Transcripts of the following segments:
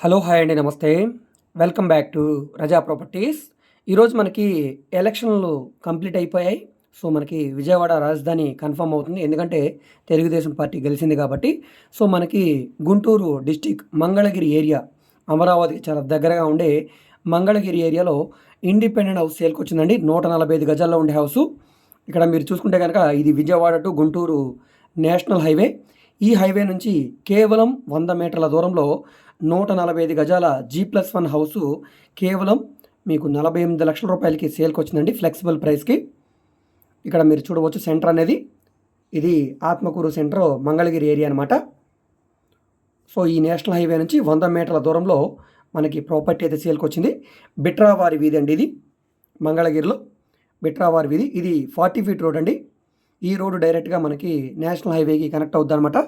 Hello hi అండి నమస్తే. Welcome back to Raza Properties. ఈరోజు మనకి ఎలక్షన్లు కంప్లీట్ అయిపోయాయి. సో మనకి విజయవాడ రాజధాని కన్ఫర్మ్ అవుతుంది. ఎందుకంటే తెలుగుదేశం పార్టీ గెలిచింది కాబట్టి. సో మనకి గుంటూరు డిస్టిక్ మంగళగిరి ఏరియా అమరావతికి చాలా దగ్గరగా ఉండే మంగళగిరి ఏరియాలో ఇండిపెండెంట్ హౌస్ సేల్కి వచ్చిందండి. నూట నలభై ఐదు గజాల్లో ఉండే హౌసు. ఇక్కడ మీరు చూసుకుంటే కనుక ఇది Vijayawada to Guntur national highway. ఈ హైవే నుంచి కేవలం వంద మీటర్ల దూరంలో నూట నలభై ఐదు గజాల జీ ప్లస్ వన్ హౌసు కేవలం మీకు నలభై ఎనిమిది లక్షల రూపాయలకి సేల్కి వచ్చిందండి ఫ్లెక్సిబుల్ ప్రైస్కి ఇక్కడ మీరు చూడవచ్చు సెంటర్ అనేది. ఇది ఆత్మకూరు సెంటర్ మంగళగిరి ఏరియా అనమాట సో ఈ నేషనల్ హైవే నుంచి వంద మీటర్ల దూరంలో మనకి ప్రాపర్టీ అయితే సేల్కి వచ్చింది. బిట్రావారి వీధి అండి ఇది మంగళగిరిలో. బిట్రావారి వీధి. ఇది ఫార్టీ ఫీట్ రోడ్ అండి. ఈ రోడ్డు డైరెక్ట్గా మనకి నేషనల్ హైవేకి కనెక్ట్ అవుద్ది అనమాట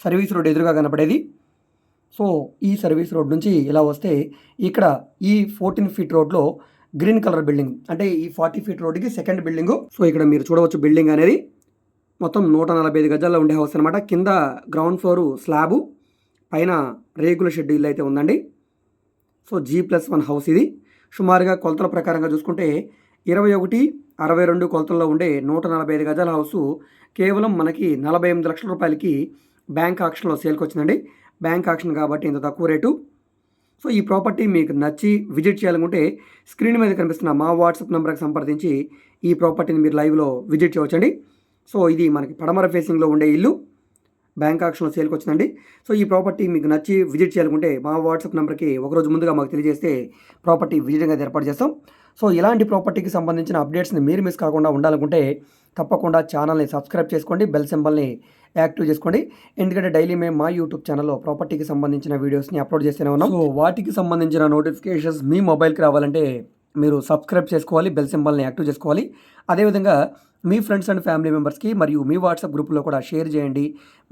సర్వీస్ రోడ్ ఎదురుగా కనపడేది. సో ఈ సర్వీస్ రోడ్ నుంచి ఇలా వస్తే ఇక్కడ ఈ ఫోర్టీన్ ఫీట్ రోడ్లో గ్రీన్ కలర్ బిల్డింగ్ అంటే ఈ ఫార్టీ ఫీట్ రోడ్కి సెకండ్ బిల్డింగ్. సో ఇక్కడ మీరు చూడవచ్చు బిల్డింగ్ అనేది మొత్తం నూట నలభై ఐదు గజాల్లో ఉండే హౌస్ అనమాట కింద గ్రౌండ్ ఫ్లోరు స్లాబు పైన రేకుల షెడ్ ఇల్లు అయితే ఉందండి. So G plus one house ఇది. సుమారుగా కొలతల ప్రకారంగా చూసుకుంటే ఇరవై ఒకటి అరవై రెండు కొలతల్లో ఉండే నూట నలభై ఐదు గజాల హౌసు కేవలం మనకి నలభై ఎనిమిది లక్షల రూపాయలకి బ్యాంక్ ఆక్షన్లో సేల్కి వచ్చిందండి. బ్యాంక్ ఆక్షన్ కాబట్టి ఇంత తక్కువ రేటు. సో ఈ ప్రాపర్టీ మీకు నచ్చి విజిట్ చేయాలనుకుంటే స్క్రీన్ మీద కనిపిస్తున్న మా వాట్సాప్ నెంబర్కి సంప్రదించి ఈ ప్రాపర్టీని మీరు లైవ్లో విజిట్ చేయవచ్చండి. సో ఇది మనకి పడమర ఫేసింగ్లో ఉండే ఇల్లు. బ్యాంక్ ఆక్షన్లో సేల్కి వచ్చిందండి. సో ఈ ప్రాపర్టీ మీకు నచ్చి విజిట్ చేయాలనుకుంటే మా వాట్సాప్ నెంబర్కి ఒకరోజు ముందుగా మాకు తెలియజేస్తే ప్రాపర్టీ విజిటింగ్ ఏర్పాటు చేస్తాం. సో ఇలాంటి ప్రాపర్టీకి సంబంధించిన అప్డేట్స్ని మీరు మిస్ కాకుండా ఉండాలనుకుంటే తప్పకుండా ఛానల్ని సబ్స్క్రైబ్ చేసుకోండి. బెల్ సింబల్ని యాక్టివ్ చేసుకోండి. ఎందుకంటే డైలీ మేము మా యూట్యూబ్ ఛానల్లో ప్రాపర్టీకి సంబంధించిన వీడియోస్ని అప్లోడ్ చేస్తూనే ఉన్నాం. సో వాటికి సంబంధించిన నోటిఫికేషన్స్ మీ మొబైల్కి రావాలంటే మీరు సబ్స్క్రైబ్ చేసుకోవాలి బెల్ సింబల్ని యాక్టివ్ చేసుకోవాలి. అదేవిధంగా మీ ఫ్రెండ్స్ అండ్ ఫ్యామిలీ మెంబర్స్కి మరియు మీ వాట్సాప్ గ్రూప్లో కూడా షేర్ చేయండి.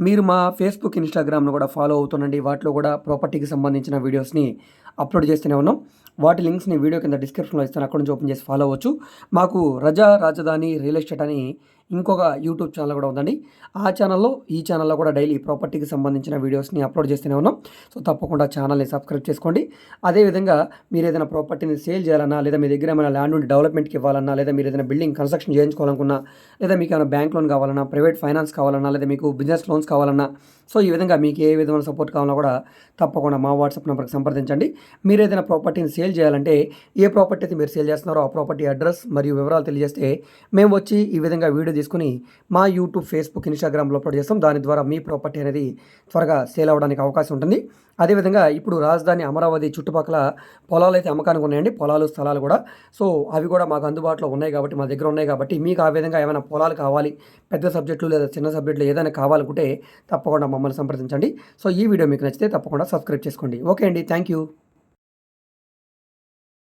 మీరు మా ఫేస్బుక్ ఇన్స్టాగ్రామ్ను కూడా ఫాలో అవుతుండండి. వాటిలో కూడా ప్రాపర్టీకి సంబంధించిన వీడియోస్ని అప్లోడ్ చేస్తూనే ఉన్నాం. వాటి లింక్స్ని వీడియో కింద డిస్క్రిప్షన్లో ఇస్తాను. అక్కడ నుంచి ఓపెన్ చేసి ఫాలో అవ్వచ్చు. మాకు రజా రాజధాని రియల్ ఎస్టేట్ అని ఇంకొక యూట్యూబ్ ఛానల్ కూడా ఉందండి. ఆ ఛానల్లో ఈ ఛానల్లో కూడా డైలీ ప్రాపర్టీకి సంబంధించిన వీడియోస్ని అప్లోడ్ చేస్తూనే ఉన్నాం. సో తప్పకుండా ఛానల్ని సబ్స్క్రైబ్ చేసుకోండి. అదేవిధంగా మీరు ఏదైనా ప్రాపర్టీని సేల్ చేయాలన్నా లేదా మీ దగ్గర ఏమైనా ల్యాండ్ ఉండి డెవలప్మెంట్కి ఇవ్వాలన్నా లేదా మీరు ఏదైనా బిల్డింగ్ కన్స్ట్రక్షన్ చేయించుకోవాలనుకున్నా లేదా మీకు ఏమైనా బ్యాంక్ లోన్ కావాలన్నా ప్రైవేట్ ఫైనాన్స్ కావాలన్నా లేదా మీకు బిజినెస్ లోన్స్ కావాలన్నా సో ఈ విధంగా మీకు ఏ విధమైన సపోర్ట్ కావాలన్నా కూడా తప్పకుండా మా వాట్సాప్ నెంబర్కి సంప్రదించండి. మీరు ఏదైనా ప్రాపర్టీని సేల్ చేయాలంటే ఏ ప్రాపర్టీ అయితే మీరు సేల్ చేస్తున్నారో ఆ ప్రాపర్టీ అడ్రస్ మరియు వివరాలు తెలియజేస్తే మేము వచ్చి ఈ విధంగా వీడియో తీసుకుని మా యూట్యూబ్ ఫేస్బుక్ ఇన్స్టాగ్రామ్లో అప్లోడ్ చేస్తాం. దాని ద్వారా మీ ప్రాపర్టీ అనేది త్వరగా సేల్ అవ్వడానికి అవకాశం ఉంటుంది. అదేవిధంగా ఇప్పుడు రాజధాని అమరావతి చుట్టుపక్కల పొలాలు అయితే అమ్మకానికి ఉన్నాయండి. పొలాలు స్థలాలు కూడా. సో అవి కూడా మాకు అందుబాటులో ఉన్నాయి కాబట్టి మా దగ్గర ఉన్నాయి కాబట్టి మీకు ఆ విధంగా ఏమైనా పొలాలు కావాలి పెద్ద సబ్జెక్టులు లేదా చిన్న సబ్జెక్టులు ఏదైనా కావాలనుకుంటే తప్పకుండా మమ్మల్ని సంప్రదించండి. సో ఈ వీడియో మీకు నచ్చితే తప్పకుండా సబ్స్క్రైబ్ చేసుకోండి. ఓకే అండి. Thank you.